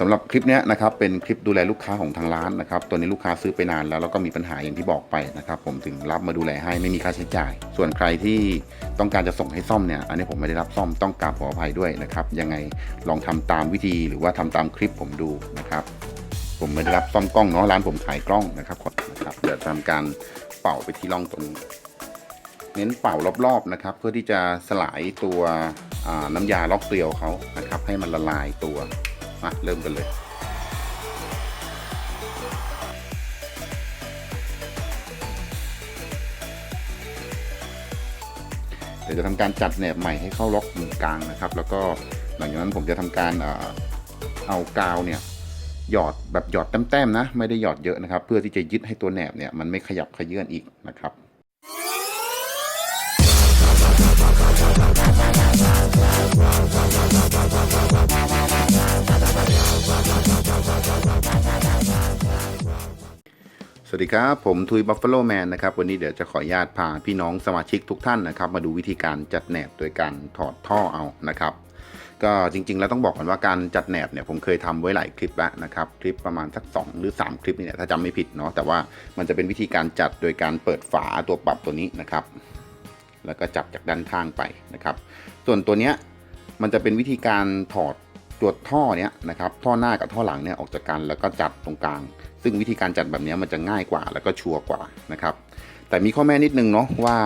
สำหรับคลิปนี้นะครับเป็นคลิปดูแลลูกค้าของทางร้านนะครับตัวนี้ลูกค้าซื้อไปนานแล้วแล้วก็มีปัญหาอย่างที่บอกไปนะครับผมถึงรับมาดูแลให้ไม่มีค่าใช้จ่าย ส่วนใครที่ต้องการจะส่งให้ซ่อมเนี่ยอันนี้ผมไม่ได้รับซ่อมต้องกราบขออภัยด้วยนะครับยังไงลองทำตามวิธีหรือว่าทำตามคลิปผมดูนะครับผมไม่ได้รับซ่อมกล้องเนาะร้านผมขายกล้องนะครับขอนะครับเดี๋ยวทำการเป่าไปที่ร่องตรงนี้เน้นเป่ารอบๆนะครับเพื่อที่จะสลายตัวน้ำยาล็อกเกลียวเขานะครับให้มันละลายตัว มาเริ่มกันเลย เดี๋ยวจะทำการจัดแหนบใหม่ให้เข้าล็อกมุนกลางนะครับ แล้วก็หลังจากนั้นผมจะทำการเอ่อเอากาวเนี่ยหยอดแบบหยอดแต้มๆนะ ไม่ได้หยอดเยอะนะครับ เพื่อที่จะยึดให้ตัวแหนบเนี่ยมันไม่ขยับขยื่นอีกนะครับ สวัสดีครับ ผมทุยบัฟฟ a โลแมนนะครับ วันนี้เดี๋ยวจะขออนุญาตพาพี่น้องสมาชิกทุกท่านนะครับ มาดูวิธีการจัดแหนบโดยการถอดท่อเอานะครับ ก็จริงๆ แล้วต้องบอกกันว่าการจัดแหนบเนี่ยผมเคยทำไว้หลายคลิปแล้วนะครับ คลิปประมาณสัก 2 หรือ 3 คลิปนี่แหละถ้าจำไม่ผิดเนาะแต่ว่ามันจะเป็นวิธีการจัดโดยการเปิดฝาตัวปรับตัวนี้นะครับ แล้วก็จับจากด้านข้างไปนะครับ ส่วนตัวเนี้ยมันจะเป็นวิธีการถอด ตัวท่อเนี้ยนะครับท่อหน้ากับท่อหลังเนี่ยออกจากกันแล้วก็จัดตรงกลาง ซึ่งวิธีการจัดแบบนี้มันจะง่ายกว่าแล้วก็ชัวร์กว่านะครับแต่มีข้อแม้นิดนึงเนาะว่า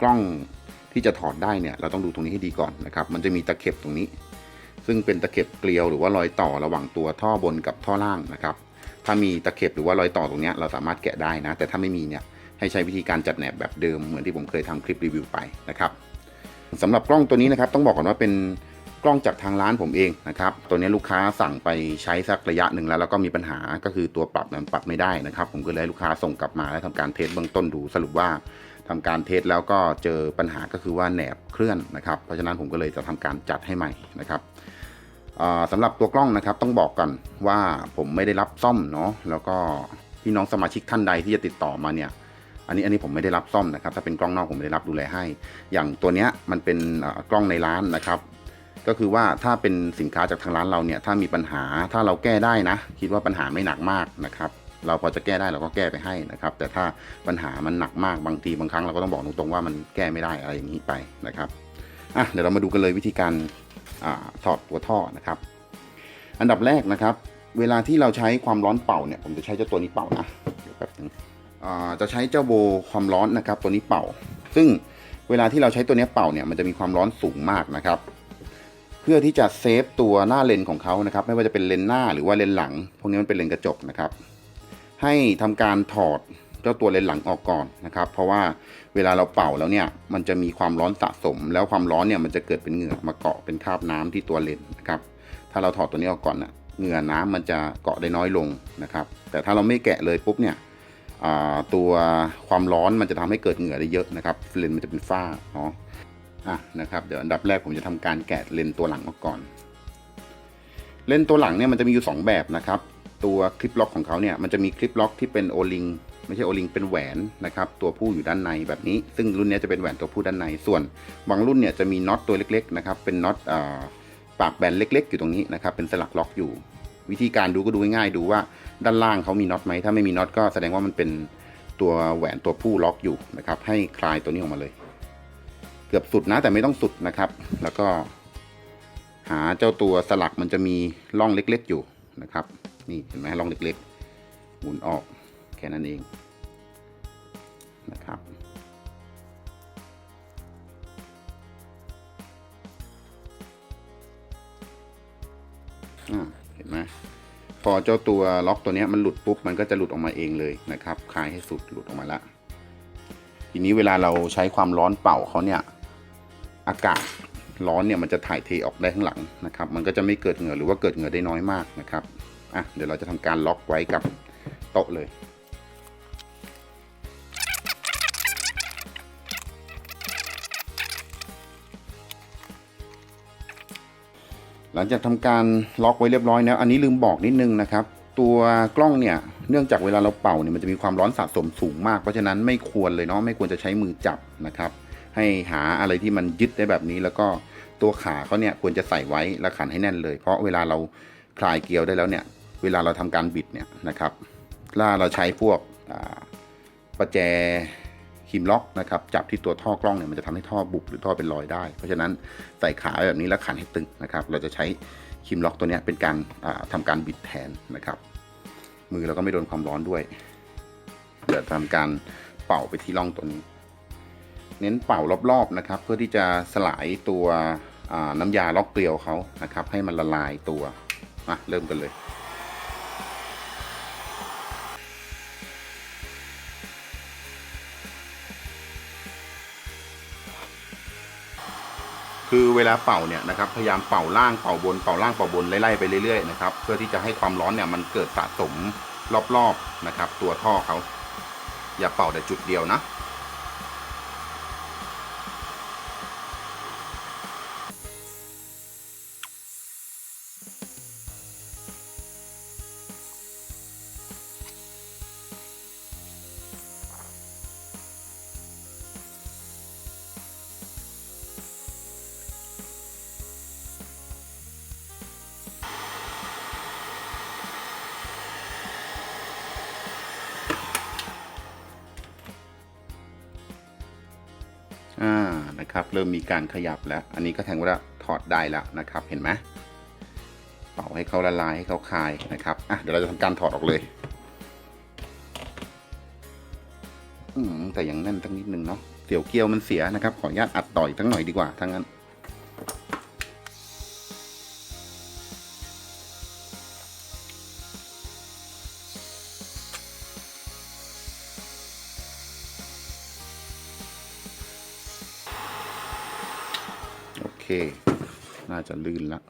กล้องที่จะถอดได้เนี่ยเราต้องดูตรงนี้ให้ดีก่อนนะครับมันจะมีตะเข็บตรงนี้ ซึ่งเป็นตะเข็บเกลียวหรือว่ารอยต่อระหว่างตัวท่อบนกับท่อล่างนะครับถ้ามีตะเข็บหรือว่ารอยต่อตรงนี้เราสามารถแกะได้นะ แต่ถ้าไม่มีเนี่ยให้ใช้วิธีการจัดแหนบแบบเดิมเหมือนที่ผมเคยทำคลิปรีวิวไปนะครับสำหรับกล้องตัวนี้นะครับต้องบอกก่อนว่าเป็น กล้องจากทางร้านผมเองนะครับตัวนี้ลูกค้าสั่งไปใช้สักระยะหนึ่งแล้วแล้วก็มีปัญหาก็คือตัวปรับนั้นปรับไม่ได้นะครับ ผมก็เลยลูกค้าส่งกลับมาและทำการเทสเบื้องต้นดูสรุปว่าทำการเทสแล้วก็เจอปัญหาก็คือว่าแหนบเคลื่อนนะครับ เพราะฉะนั้นผมก็เลยจะทำการจัดให้ใหม่นะครับอ่าสำหรับตัวกล้องนะครับต้องบอกกันว่าผมไม่ได้รับซ่อมเนาะแล้วก็พี่น้องสมาชิกท่านใดที่จะติดต่อมาเนี่ย อันนี้อันนี้ผมไม่ได้รับซ่อมนะครับ ถ้าเป็นกล้องนอกผมไม่ได้รับดูแลให้ อย่างตัวเนี้ยมันเป็นกล้องในร้านนะครับ ก็คือว่าถ้าเป็นสินค้าจากทางร้านเราเนี่ยถ้ามีปัญหาถ้าเราแก้ได้นะ คิดว่าปัญหาไม่หนักมากนะครับเราพอจะแก้ได้เราก็แก้ไปให้นะครับ แต่ถ้าปัญหามันหนักมากบางทีบางครั้งเราก็ต้องบอกตรงๆว่ามันแก้ไม่ได้อะไรอย่างนี้ไปนะครับอะเดี๋ยวเรามาดูกันเลยวิธีการอาถอดตัวท่อนะครับ อันดับแรกนะครับ เวลาที่เราใช้ความร้อนเป่าเนี่ยผมจะใช้เจ้าตัวนี้เป่านะเดี๋ยวแป๊บนึงอ่าจะใช้เจ้าโบความร้อนนะครับ ตัวนี้เป่า ซึ่งเวลาที่เราใช้ตัวนี้เป่าเนี่ยมันจะมีความร้อนสูงมากนะครับ เพื่อที่จะเซฟตัวหน้าเลนของเขานะครับ ไม่ว่าจะเป็นเลนหน้าหรือว่าเลนหลัง พวกนี้มันเป็นเลนกระจกนะครับ ให้ทำการถอดเจ้าตัวเลนหลังออกก่อนนะครับ เพราะว่าเวลาเราเป่าแล้วเนี่ย มันจะมีความร้อนสะสม แล้วความร้อนเนี่ยมันจะเกิดเป็นเหงื่อมาเกาะเป็นคราบน้ำที่ตัวเลนนะครับ ถ้าเราถอดตัวนี้ออกก่อนน่ะเหงื่อน้ำมันจะเกาะได้น้อยลงนะครับ แต่ถ้าเราไม่แกะเลยปุ๊บเนี่ยตัวความร้อนมันจะทำให้เกิดเหงื่อได้เยอะนะครับเลนมันจะเป็นฝ้าเนาะ อะนะครับเดี๋ยวอันดับแรกผมจะทำการแกะเลนตัวหลังออกก่อน เลนตัวหลังเนี่ยมันจะมีอยู่สองแบบนะครับ ตัวคลิปล็อกของเขาเนี่ยมันจะมีคลิปล็อกที่เป็นโอลิงไม่ใช่โอลิงเป็นแหวนนะครับตัวผู้อยู่ด้านในแบบนี้ ซึ่งรุ่นนี้จะเป็นแหวนตัวผู้ด้านใน ส่วนบางรุ่นเนี่ยจะมีน็อตตัวเล็กๆนะครับเป็นน็อตปากแบนเล็ก ๆ อยู่ตรงนี้นะครับเป็นสลักล็อกอยู่ วิธีการดูก็ดูง่ายๆดูว่าด้านล่างเขามีน็อตไหมถ้าไม่มีน็อตก็แสดงว่ามันเป็นตัวแหวนตัวผู้ล็อกอยู่นะครับให้คลายตัวนี้ออกมาเลย เกือบสุดนะแต่ไม่ต้องสุดนะครับ แล้วก็หาเจ้าตัวสลักมันจะมีร่องเล็กๆอยู่นะครับ นี่เห็นไหมร่องเล็กๆ หมุนออกแค่นั้นเองนะครับอ่าเห็นไหมพอเจ้าตัวล็อกตัวนี้มันหลุดปุ๊บมันก็จะหลุดออกมาเองเลยนะครับคลายให้สุดหลุดออกมาละทีนี้เวลาเราใช้ความร้อนเป่าเขาเนี่ย อากาศร้อนเนี่ยมันจะถ่ายเทออกได้ข้างหลังนะครับ มันก็จะไม่เกิดเหงื่อหรือว่าเกิดเหงื่อได้น้อยมากนะครับอะเดี๋ยวเราจะทำการล็อกไว้กับโต๊ะเลยหลังจากทำการล็อกไว้เรียบร้อยแล้ว อันนี้ลืมบอกนิดนึงนะครับ ตัวกล้องเนี่ย เนื่องจากเวลาเราเป่าเนี่ยมันจะมีความร้อนสะสมสูงมาก เพราะฉะนั้นไม่ควรเลยเนาะ ไม่ควรจะใช้มือจับนะครับ ให้หาอะไรที่มันยึดได้แบบนี้ แล้วก็ตัวขาเขาเนี่ยควรจะใส่ไว้แล้วขันให้แน่นเลย เพราะเวลาเราคลายเกลียวได้แล้วเนี่ยเวลาเราทำการบิดเนี่ยนะครับถ้าเราใช้พวกประแจคิมล็อกนะครับจับที่ตัวท่อกล้องเนี่ยมันจะทำให้ท่อบุบหรือท่อเป็นรอยได้ เพราะฉะนั้นใส่ขาแบบนี้แล้วขันให้ตึงนะครับเราจะใช้คิมล็อกตัวนี้เป็นการอ่าทำการบิดแทนนะครับ มือเราก็ไม่โดนความร้อนด้วยเดี๋ยวทำการเป่าไปที่ร่องตัวนี้ เน้นเป่ารอบๆนะครับ เพื่อที่จะสลายตัวน้ำยาล็อกเกลียวเขานะครับ ให้มันละลายตัวมาเริ่มกันเลยคือเวลาเป่าเนี่ยนะครับพยายามเป่าล่างเป่าบนเป่าล่างเป่าบนไล่ๆไปเรื่อยๆนะครับเพื่อที่จะให้ความร้อนเนี่ยมันเกิดสะสมรอบๆนะครับ ตัวท่อเขาอย่าเป่าแต่จุดเดียวนะ เริ่มมีการขยับแล้ว อันนี้ก็แทงว่าถอดได้แล้วนะครับ เห็นไหมเป่าให้เขาละลายให้เขาคายนะครับอะเดี๋ยวเราจะทำการถอดออกเลย อืมแต่ยังแน่นตั้งนิดนึงเนาะเสี่ยวเกียวมันเสียนะครับ ขออนุญาตอัดต่ออีกทั้งหน่อยดีกว่าทั้งนั้น น่าจะลื่นละ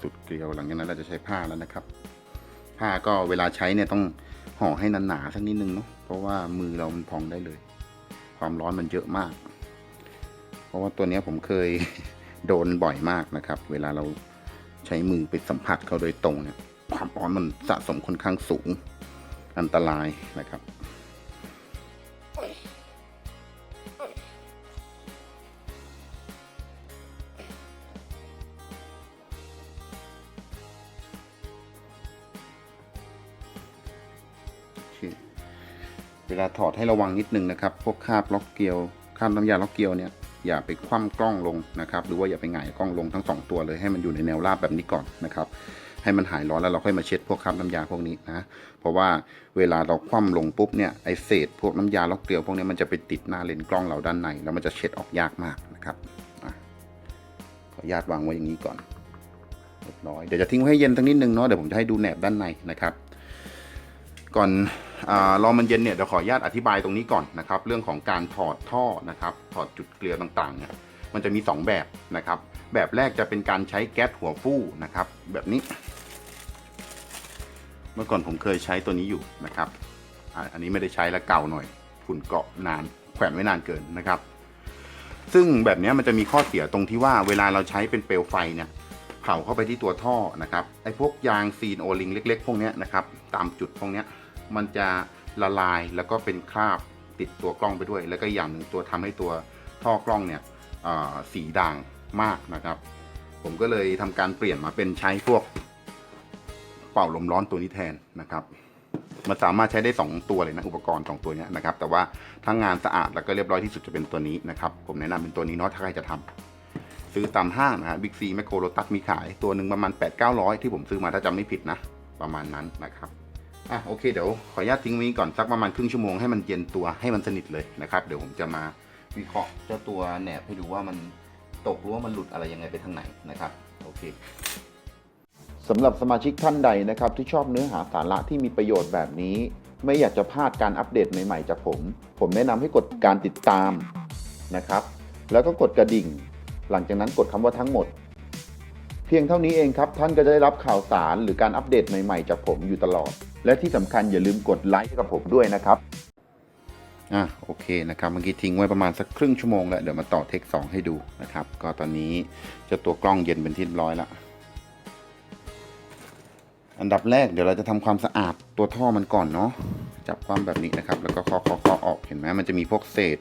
สุดเกลียวหลังจากนั้นเราจะใช้ผ้าแล้วนะครับ ผ้าก็เวลาใช้เนี่ยต้องห่อให้หนาๆสักนิดนึงเนาะเพราะว่ามือเรามันพองได้เลย ความร้อนมันเยอะมาก เพราะว่าตัวนี้ผมเคยโดนบ่อยมากนะครับ เวลาเราใช้มือไปสัมผัสเขาโดยตรงเนี่ยความร้อนมันสะสมค่อนข้างสูง อันตรายนะครับเวลาถอดให้ระวังนิดนึงนะครับ พวกคาบล็อกเกลียวคาบน้ำยาล็อกเกลียวเนี่ยอย่าไปคว่ำกล้องลงนะครับ หรือว่าอย่าไปหงายกล้องลงทั้งสองตัวเลยให้มันอยู่ในแนวราบแบบนี้ก่อนนะครับ ให้มันหายร้อนแล้วเราค่อยมาเช็ดพวกคราบน้ำยาพวกนี้นะ เพราะว่าเวลาเราคว่ำลงปุ๊บเนี่ยไอเศษพวกน้ำยาล็อกเกลียวพวกนี้มันจะไปติดหน้าเลนส์กล้องเราด้านในแล้วมันจะเช็ดออกยากมากนะครับขออนุญาตวางไว้อย่างนี้ก่อนเรียบร้อยเดี๋ยวจะทิ้งไว้ให้เย็นสักนิดนึงเนาะเดี๋ยวผมจะให้ดูแหนบด้านในนะครับ ก่อนอารอมันเย็นเนี่ยเดี๋ยวขออนุญาตอธิบายตรงนี้ก่อนนะครับ เรื่องของการถอดท่อนะครับ ถอดจุดเกลียวต่างๆเนี่ยมันจะมี 2 แบบนะครับ แบบแรกจะเป็นการใช้แก๊สหัวฟู่นะครับ แบบนี้ เมื่อก่อนผมเคยใช้ตัวนี้อยู่นะครับ อันนี้ไม่ได้ใช้แล้วเก่าหน่อย ฝุ่นเกาะนานแขวนไว้นานเกินนะครับ ซึ่งแบบนี้มันจะมีข้อเสียตรงที่ว่าเวลาเราใช้เป็นเปลวไฟเนี่ยเผาเข้าไปที่ตัวท่อนะครับไอ้พวกยางซีนโอลิงเล็ก ๆ พวกนี้นะครับ ตามจุดพวกนี้มันจะละลายแล้วก็เป็นคราบติดตัวกล้องไปด้วย แล้วก็อย่างหนึ่งตัวทำให้ตัวท่อกล้องเนี่ยสีด่าง มากนะครับ ผมก็เลยทำการเปลี่ยนมาเป็นใช้พวกเป่าลมร้อนตัวนี้แทนนะครับ มันสามารถใช้ได้ 2 ตัวเลยนะอุปกรณ์ 2 ตัวนี้นะครับ แต่ว่าถ้างงานสะอาดแล้วก็เรียบร้อยที่สุดจะเป็นตัวนี้นะครับ ผมแนะนำเป็นตัวนี้เนาะถ้าใครจะทำซื้อตามห้างนะฮะบิ๊กซีแมคโครโลตัสมีขายตัวหนึ่งประมาณ 8 9 0 0 ที่ผมซื้อมาถ้าจำไม่ผิดนะ ประมาณนั้นนะครับอะโอเคเดี๋ยวขออนุญาตทิ้งไว้ก่อนสักประมาณครึ่งชั่วโมงให้มันเย็นตัวให้มันสนิทเลยนะครับ เดี๋ยวผมจะมาวิเคราะห์เจ้าตัวแหนบให้ดูว่ามัน ตกหรือว่ามันหลุดอะไรยังไงไปทางไหนนะครับโอเคสำหรับสมาชิกท่านใดนะครับที่ชอบเนื้อหาสาระที่มีประโยชน์แบบนี้ ไม่อยากจะพลาดการอัปเดตใหม่ๆจากผม ผมแนะนำให้กดการติดตามนะครับ แล้วก็กดกระดิ่ง หลังจากนั้นกดคำว่าทั้งหมด เพียงเท่านี้เองครับท่านก็จะได้รับข่าวสารหรือการอัปเดตใหม่ๆจากผมอยู่ตลอด และที่สำคัญอย่าลืมกดไลค์ให้กับผมด้วยนะครับ อะโอเคนะครับเมื่อกี้ทิ้งไว้ประมาณสักครึ่งชั่วโมงแล้วเดี๋ยวมาต่อเทคสองให้ดูนะครับ ก็ตอนนี้เจ้าตัวกล้องเย็นเป็นที่เรียบร้อยล้วอันดับแรกเดี๋ยวเราจะทำความสะอาดตัวท่อมันก่อนเนาะจับความแบบนี้นะครับ แล้วก็เคาะเคาะเคาะออกเห็นไหมมันจะมีพวกเศษ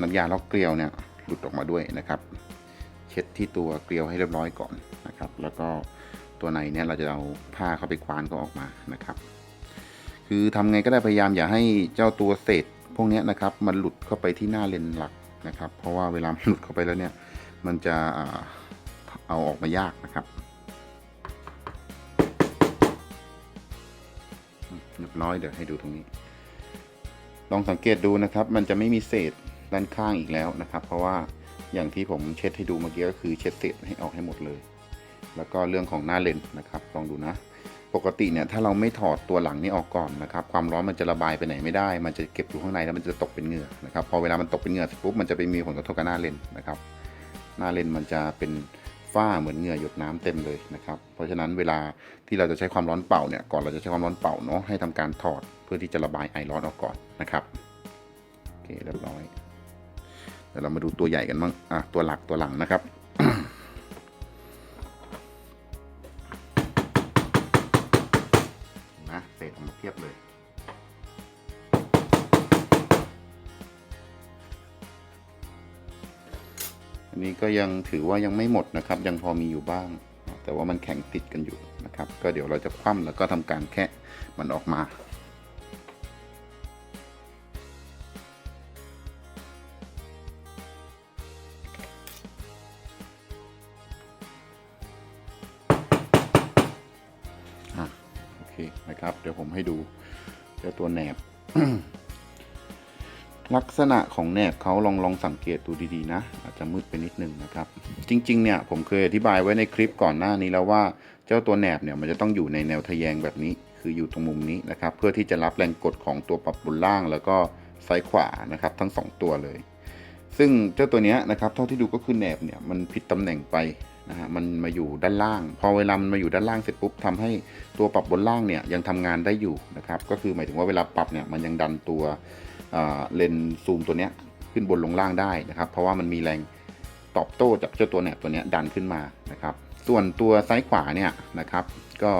น้ำยาล็อกเกลียวเนี่ยหลุดออกมาด้วยนะครับ เช็ดที่ตัวเกลียวให้เรียบร้อยก่อนนะครับ แล้วก็ตัวในเนี่ยเราจะเอาผ้าเข้าไปคว้านก็ออกมานะครับ คือทำไงก็ได้พยายามอย่าให้เจ้าตัวเศษ พวกนี้นะครับมันหลุดเข้าไปที่หน้าเลนหลักนะครับ เพราะว่าเวลามันหลุดเข้าไปแล้วเนี่ยมันจะเอาออกมายากนะครับเรียบร้อยเดี๋ยวให้ดูตรงนี้ ลองสังเกตดูนะครับ มันจะไม่มีเศษด้านข้างอีกแล้วนะครับ เพราะว่าอย่างที่ผมเช็ดให้ดูเมื่อกี้ก็คือเช็ดเศษให้ออกให้หมดเลย แล้วก็เรื่องของหน้าเลนนะครับ ลองดูนะ ปกติเนี่ยถ้าเราไม่ถอดตัวหลังนี้ออกก่อนนะครับความร้อนมันจะระบายไปไหนไม่ได้ มันจะเก็บอยู่ข้างในแล้วมันจะตกเป็นเหงื่อนะครับพอเวลามันตกเป็นเหงื่อเสร็จปุ๊บมันจะไปมีผลกระทบกับหน้าเลนนะครับ หน้าเลนมันจะเป็นฝ้าเหมือนเหงื่อหยดน้ำเต็มเลยนะครับ เพราะฉะนั้นเวลาที่เราจะใช้ความร้อนเป่าเนี่ยก่อนเราจะใช้ความร้อนเป่าเนาะให้ทำการถอดเพื่อที่จะระบายไอร้อนออกก่อนนะครับโอเคเรียบร้อยเดี๋ยวเรามาดูตัวใหญ่กันบ้างอะตัวหลักตัวหลังนะครับ นี้ก็ยังถือว่ายังไม่หมดนะครับ ยังพอมีอยู่บ้าง แต่ว่ามันแข็งติดกันอยู่นะครับ ก็เดี๋ยวเราจะคว่ำแล้วก็ทำการแคะมันออกมาโอเคนะครับ เดี๋ยวผมให้ดูเจ้าตัวแหนบ ลักษณะของแหนบเขาลองลองสังเกตดูดีๆนะ อาจจะมืดไปนิดนึงนะครับ จริงๆเนี่ยผมเคยอธิบายไว้ในคลิปก่อนหน้านี้แล้วว่า เจ้าตัวแหนบเนี่ยมันจะต้องอยู่ในแนวทะแยงแบบนี้ คืออยู่ตรงมุมนี้นะครับ เพื่อที่จะรับแรงกดของตัวปรับบนล่าง แล้วก็ซ้ายขวานะครับทั้งสองตัวเลย ซึ่งเจ้าตัวเนี้ยนะครับเท่าที่ดูก็คือแหนบเนี่ยมันผิดตำแหน่งไปนะฮะมันมาอยู่ด้านล่าง พอเวลามันมาอยู่ด้านล่างเสร็จปุ๊บทำให้ตัวปรับบนล่างเนี่ยยังทำงานได้อยู่นะครับก็คือหมายถึงว่าเวลาปรับเนี่ยมันยังดันตัว เลนส์ซูมตัวเนี้ยขึ้นบนลงล่างได้นะครับ เพราะว่ามันมีแรงตอบโต้จากเจ้าตัวแหนบตัวเนี้ยดันขึ้นมานะครับ ส่วนตัวซ้ายขวาเนี่ยนะครับ ก็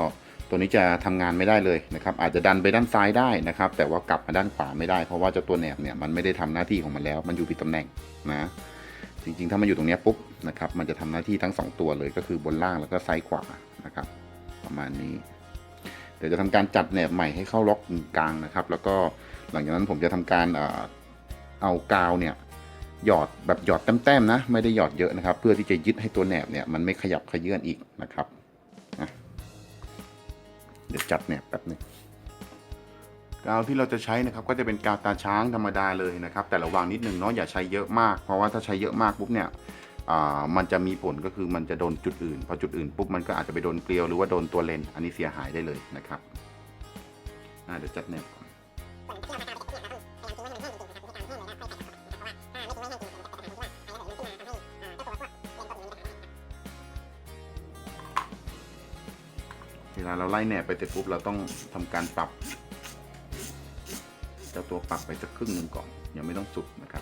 ตัวนี้จะทำงานไม่ได้เลยนะครับ อาจจะดันไปด้านซ้ายได้นะครับ แต่ว่ากลับมาด้านขวาไม่ได้ เพราะว่าเจ้าตัวแหนบเนี่ยมันไม่ได้ทำหน้าที่ของมันแล้ว มันอยู่ผิดตำแหน่งนะจริงๆ ถ้ามันอยู่ตรงนี้ปุ๊บนะครับ มันจะทำหน้าที่ทั้ง 2 ตัวเลยก็คือบนล่างแล้วก็ซ้ายขวานะครับ ประมาณนี้ ดี๋ยวจะทำการจัดแหนบใหม่ให้เข้าล็อกกลางนะครับ แล้วก็หลังจากนั้นผมจะทำการเอากาวเนี่ยหยอดแบบหยอดแต้มๆนะ ไม่ได้หยอดเยอะนะครับ เพื่อที่จะยึดให้ตัวแหนบเนี่ยมันไม่ขยับขยื่นอีกนะครับเดี๋ยวจัดแหนบแป๊บนึงกาวที่เราจะใช้นะครับก็จะเป็นกาวตาช้างธรรมดาเลยนะครับ แต่ระวังนิดนึงเนาะอย่าใช้เยอะมาก เพราะว่าถ้าใช้เยอะมากปุ๊บเนี่ย มันจะมีผลก็คือมันจะโดนจุดอื่น พอจุดอื่นปุ๊บมันก็อาจจะไปโดนเกลียวหรือว่าโดนตัวเลน อันนี้เสียหายได้เลยนะครับเดี๋ยวจัดแนบก่อนเวลาเราไล่แหนบไปเสร็จปุ๊บเราต้องทำการปรับเจ้าตัวปรับไปสักครึ่งหนึ่งก่อนยังไม่ต้องสุดนะครับ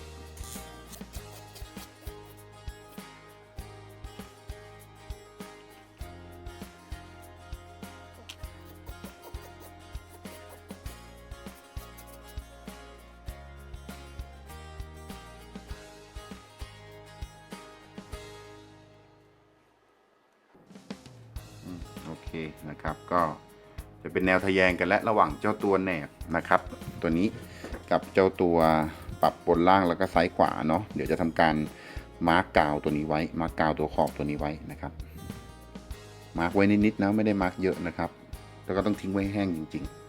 โอเคนะครับ ก็จะเป็นแนวทะแยงกันและระหว่างเจ้าตัวแหนบนะครับ ตัวนี้กับเจ้าตัวปรับบนล่างแล้วก็ซ้ายขวาเนาะเดี๋ยวจะทำการมาร์กกาวตัวนี้ไว้ มาร์กกาวตัวขอบตัวนี้ไว้นะครับ มาร์กไว้นิดๆนะไม่ได้มาร์กเยอะนะครับ แล้วก็ต้องทิ้งไว้แห้งจริง ๆ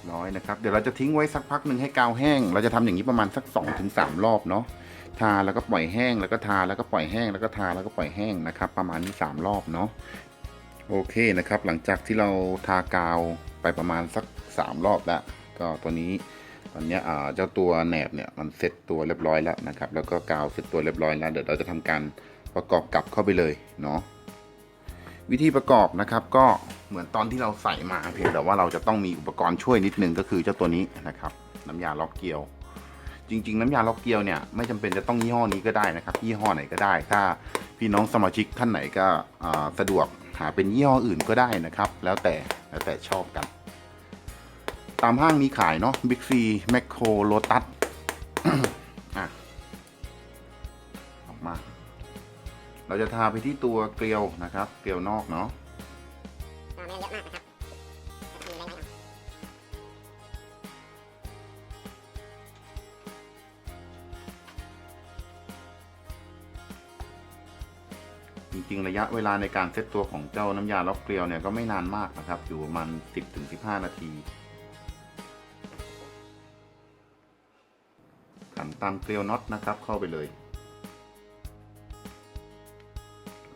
บร้อยนะครับ เดี๋ยวเราจะทิ้งไว้สักพักหนึ่งให้กาวแห้ง เราจะทำอย่างนี้ประมาณสัก2-3ถึงสรอบเนาะ ทาแล้วก็ปล่อยแห้ง แล้วก็ทาแล้วก็ปล่อยแห้ง แล้วก็ทาแล้วก็ปล่อยแห้งนะครับ ประมาณนี้3รอบเนาะ โอเคนะครับ หลังจากที่เราทากาวไปประมาณสัก 3 รอบแล้ว ก็ตัวนี้ตอนนี้เจ้าตัวแหนบเนี่ยมันเสร็จตัวเรียบร้อยแล้วนะครับ แล้วก็กาวเสร็จตัวเรียบร้อยแล้ว เดี๋ยวเราจะทำการประกอบกลับเข้าไปเลยเนาะ วิธีประกอบนะครับก็เหมือนตอนที่เราใส่มาเพียงแต่ว่าเราจะต้องมีอุปกรณ์ช่วยนิดนึงก็คือเจ้าตัวนี้นะครับน้ำยาล็อกเกลียว จริง ๆ น้ำยาล็อกเกลียวเนี่ยไม่จำเป็นจะต้องยี่ห้อนี้ก็ได้นะครับยี่ห้อไหนก็ได้ ถ้าพี่น้องสมาชิกท่านไหนก็สะดวกหาเป็นยี่ห้ออื่นก็ได้นะครับ แล้วแต่แล้วแต่ชอบกัน ตามห้างมีขายเนาะบิ๊กซีแมคโครโลตัส เราจะทาไปที่ตัวเกลียวนะครับ เกลียวนอกเนาะจริงๆ ระยะเวลาในการเซตตัวของเจ้าน้ำยาล็อกเกลียวเนี่ยก็ไม่นานมากนะครับ อยู่ประมาณ 10-15 นาทีขันตามเกลียวน็อตนะครับเข้าไปเลย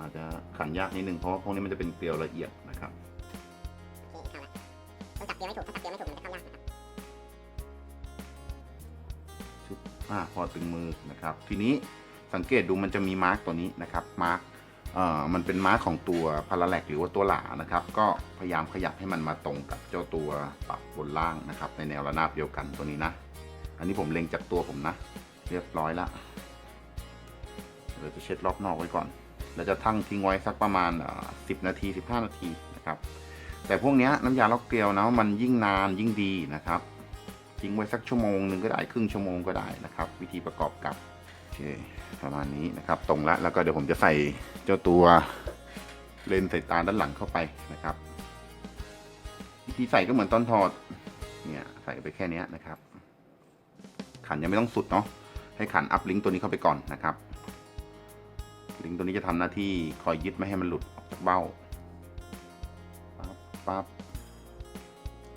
อาจจะขันยากนิดนึงเพราะว่าพวกนี้มันจะเป็นเกลียวละเอียดนะครับโอเคเข้าละต้องจับเกลียวไม่ถูกถ้าจับเกลียวไม่ถูกมันจะเข้ายากนะครับชุบอ่าพอถึงมือนะครับ ทีนี้สังเกตดูมันจะมีมาร์กตัวนี้นะครับมาร์กเอ่อมันเป็นมาร์กของตัวพาราแลกหรือว่าตัวหลานะครับ ก็พยายามขยับให้มันมาตรงกับเจ้าตัวปรับบนล่างนะครับ ในแนวระนาบเดียวกันตัวนี้นะ อันนี้ผมเล็งจากตัวผมนะ เรียบร้อยละเราจะเช็ดรอบนอกไว้ก่อน แล้วจะทั้งทิ้งไว้สักประมาณสิบนาที 15 นาทีนะครับ แต่พวกนี้น้ำยาล็อกเกลียวนะมันยิ่งนานยิ่งดีนะครับ ทิ้งไว้สักชั่วโมงหนึ่งก็ได้ครึ่งชั่วโมงก็ได้นะครับ วิธีประกอบกับโอเคประมาณนี้นะครับ ตรงละแล้วก็เดี๋ยวผมจะใส่เจ้าตัวเลนส์สายตาด้านหลังเข้าไปนะครับ วิธีใส่ก็เหมือนตอนถอดเนี่ยใส่ไปแค่นี้นะครับ ขันยังไม่ต้องสุดเนาะให้ขันอัพลิงก์ตัวนี้เข้าไปก่อนนะครับ ลิงก์ตัวนี้จะทำหน้าที่คอยยึดไม่ให้มันหลุดออกจากเบ้าปั๊บปั๊บ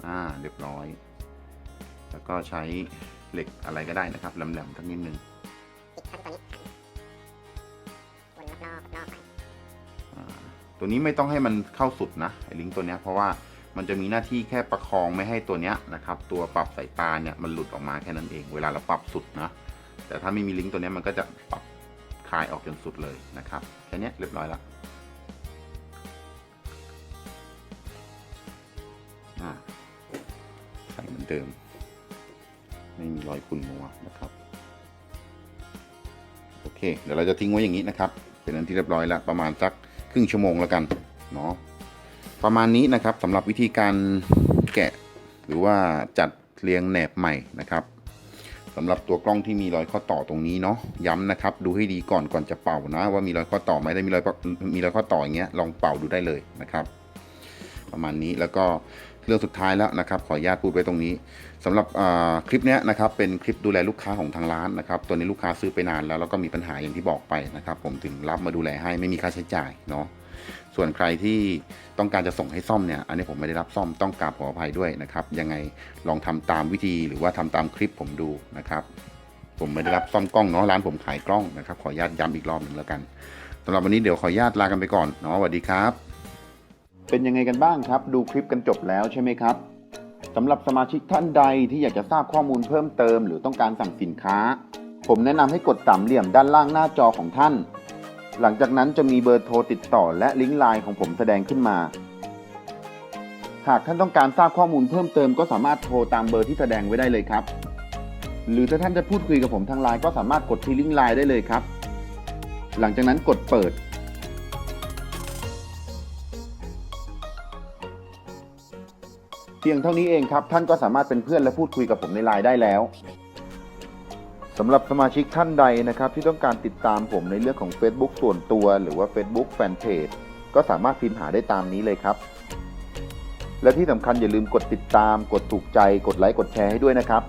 อ่าเรียบร้อย แล้วก็ใช้เหล็กอะไรก็ได้นะครับแหลมๆทั้งนิดนึงตัวนี้วนรอบๆรอบๆไปอ่าตัวนี้ไม่ต้องให้มันเข้าสุดนะไอ้ลิงก์ตัวนี้เพราะว่ามันจะมีหน้าที่แค่ประคองไม่ให้ตัวเนี้ยนะครับ ตัวปรับสายตาเนี่ยมันหลุดออกมาแค่นั้นเอง เวลาเราปรับสุดนะแต่ถ้าไม่มีลิงก์ตัวนี้มันก็จะปรับ คลายออกจนสุดเลยนะครับแค่นี้เรียบร้อยละอ่าใส่เหมือนเดิม ไม่มีรอยขุ่นมัวนะครับ โอเค เดี๋ยวเราจะทิ้งไว้อย่างนี้นะครับ เป็นอันที่เรียบร้อยแล้วประมาณสักครึ่งชั่วโมงแล้วกันเนาะประมาณนี้นะครับสำหรับวิธีการแกะหรือว่าจัดเรียงแหนบใหม่นะครับ สำหรับตัวกล้องที่มีรอยข้อต่อตรงนี้เนาะย้ำนะครับ ดูให้ดีก่อนก่อนจะเป่านะ ว่ามีรอยข้อต่อไหมถ้ามีรอยมีรอยข้อต่ออย่างเงี้ยลองเป่าดูได้เลยนะครับ ประมาณนี้แล้วก็เรื่องสุดท้ายแล้วนะครับ ขออนุญาตพูดไว้ตรงนี้สำหรับคลิปเนี้ยนะครับเป็นคลิปดูแลลูกค้าของทางร้านนะครับตัวนี้ลูกค้าซื้อไปนานแล้วแล้วก็มีปัญหาอย่างที่บอกไปนะครับ ผมถึงรับมาดูแลให้ไม่มีค่าใช้จ่ายเนาะ ส่วนใครที่ต้องการจะส่งให้ซ่อมเนี่ย อันนี้ผมไม่ได้รับซ่อมต้องกราบขออภัยด้วยนะครับ ยังไงลองทำตามวิธีหรือว่าทำตามคลิปผมดูนะครับ ผมไม่ได้รับซ่อมกล้องเนาะร้านผมขายกล้องนะครับ ขออนุญาตย้ำอีกรอบหนึ่งแล้วกันสำหรับวันนี้เดี๋ยวขออนุญาตลากันไปก่อนเนาะสวัสดีครับ เป็นยังไงกันบ้างครับ ดูคลิปกันจบแล้วใช่ไหมครับสำหรับสมาชิกท่านใดที่อยากจะทราบข้อมูลเพิ่มเติม หรือต้องการสั่งสินค้า ผมแนะนำให้กดสามเหลี่ยมด้านล่างหน้าจอของท่าน หลังจากนั้นจะมีเบอร์โทรติดต่อและลิงก์ไลน์ของผมแสดงขึ้นมา หากท่านต้องการทราบข้อมูลเพิ่มเติมก็สามารถโทรตามเบอร์ที่แสดงไว้ได้เลยครับ หรือถ้าท่านจะพูดคุยกับผมทางไลน์ก็สามารถกดที่ลิงก์ไลน์ได้เลยครับ หลังจากนั้นกดเปิด เพียงเท่านี้เองครับ ท่านก็สามารถเป็นเพื่อนและพูดคุยกับผมในไลน์ได้แล้ว สำหรับสมาชิกท่านใดนะครับ ที่ต้องการติดตามผมในเรื่องของ Facebook ส่วนตัว หรือว่า Facebook Fanpage ก็สามารถพิมพ์หาได้ตามนี้เลยครับ และที่สำคัญอย่าลืมกดติดตาม กดถูกใจ กดไลค์ กดแชร์ให้ด้วยนะครับ